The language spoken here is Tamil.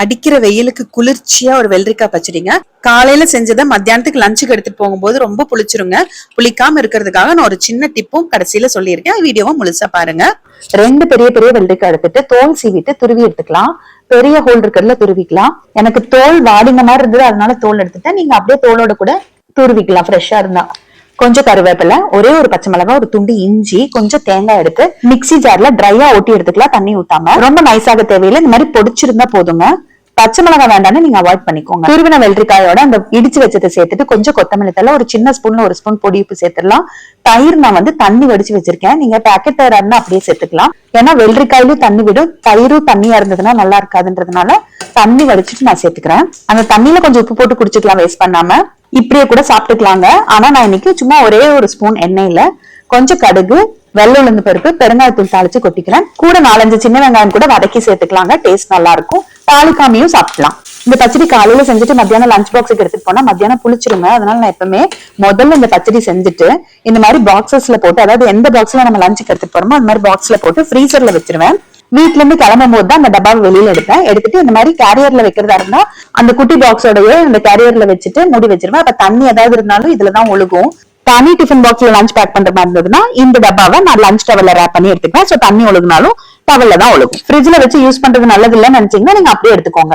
அடிக்கிற வெயிலுக்கு குளிர்ச்சியா ஒரு வெள்ளரிக்காய் பச்சடிங்க. காலையில செஞ்சதை மத்தியானத்துக்கு லஞ்சுக்கு எடுத்துட்டு போகும்போது ரொம்ப புளிச்சிருங்க. புளிக்காம இருக்கிறதுக்காக நான் ஒரு சின்ன டிப்பும் கடைசியில சொல்லியிருக்கேன். வீடியோவை முழுசா பாருங்க. ரெண்டு பெரிய பெரிய வெள்ளரிக்காய் எடுத்துட்டு தோல் சீவிட்டு துருவி எடுத்துக்கலாம். பெரிய ஹோல் இருக்கிறதுல துருவிக்கலாம். எனக்கு தோல் வாடின மாதிரி இருந்தது அதனால தோல் எடுத்துட்டேன். நீங்க அப்படியே தோலோட கூட துருவிக்கலாம் ஃப்ரெஷ்ஷா இருந்தா. கொஞ்சம் கருவேப்பிலை ஒரே ஒரு பச்சை மிளகாய் ஒரு துண்டு இஞ்சி கொஞ்சம் தேங்காய் எடுத்து மிக்ஸி ஜார்ல ட்ரையா ஒட்டி எடுத்துக்கலாம் தண்ணி ஊத்தாம. ரொம்ப நைஸாக தேவையில்லை. இந்த மாதிரி பொடிச்சிருந்தா போதுங்க. பச்சை மிளகாய் வேண்டாம்னு நீங்க அவாய்ட் பண்ணிக்கோங்க. துருவின வெள்ளரிக்காயோட அந்த இடிச்சு வச்சதை சேர்த்துட்டு கொஞ்சம் கொத்தமல்லி தலை ஒரு சின்ன ஸ்பூன்ல ஒரு ஸ்பூன் பொடி உப்பு சேர்த்துடலாம். தயிர் நான் வந்து தண்ணி வடிச்சு வச்சிருக்கேன். நீங்க பேக்கெட் தயிரா இருந்தா அப்படியே சேர்த்துக்கலாம். ஏன்னா வெள்ளரிக்காயிலும் தண்ணி விடும். தயிரும் தண்ணியா இருந்ததுன்னா நல்லா இருக்காதுன்றதுனால தண்ணி வடிச்சிட்டு நான் சேர்த்துக்கிறேன். அந்த தண்ணியில கொஞ்சம் உப்பு போட்டு குடிச்சுக்கலாம் வேஸ்ட் பண்ணாம. இப்படியே கூட சாப்பிட்டுக்கலாங்க. ஆனா நான் இன்னைக்கு சும்மா ஒரே ஒரு ஸ்பூன் எண்ணெயில கொஞ்சம் கடுகு வெள்ளை உளுந்து பருப்பு பெருங்காயத்தூள் தாளிச்சு கொட்டிக்கிறேன். கூட நாலஞ்சு சின்ன வெங்காயம் கூட வதக்கி சேர்த்துக்கலாங்க. டேஸ்ட் நல்லா இருக்கும். தாளிக்காமையும் சாப்பிடலாம். இந்த பச்சடி காலையில செஞ்சுட்டு மத்தியானம் லஞ்ச் பாக்ஸுக்கு எடுத்துட்டு போனா மத்தியானம் புளிச்சிருங்க அதனால நான் எப்பவுமே முதல்ல இந்த பச்சடி செஞ்சுட்டு இந்த மாதிரி பாக்ஸஸ்ல போட்டு அதாவது எந்த பாக்ஸ்ல நம்ம லஞ்சுக்கு எடுத்துட்டு போறோமோ அந்த மாதிரி பாக்ஸ்ல போட்டு ஃப்ரீசர்ல வச்சிருவேன். வீட்ல இருந்து கிளம்பும் போது தான் அந்த டப்பாவை வெளியில எடுப்பேன். எடுத்துட்டு இந்த மாதிரி கேரியர்ல வைக்கிறதா இருந்தா அந்த குட்டி பாக்ஸோடய இந்த கேரியர்ல வச்சுட்டு மூடி வச்சிருவேன். அப்ப தண்ணி ஏதாவது இருந்தாலும் இதுலதான் ஒழுகும். தனி டிஃபன் பாக்ஸ்ல லஞ்ச் பேக் பண்ற மாதிரி இருந்ததுன்னா இந்த டப்பாவை நான் லஞ்ச் டவல்ல ரேப் பண்ணி எடுத்துப்பேன் சோ தண்ணி ஒழுகுனாலும் டவல்ல தான் ஒழுகும் ஃப்ரிட்ஜ்ல வச்சு யூஸ் பண்றது நல்லது இல்லைன்னு நினைச்சீங்கன்னா நீங்க அப்படியே எடுத்துக்கோங்க.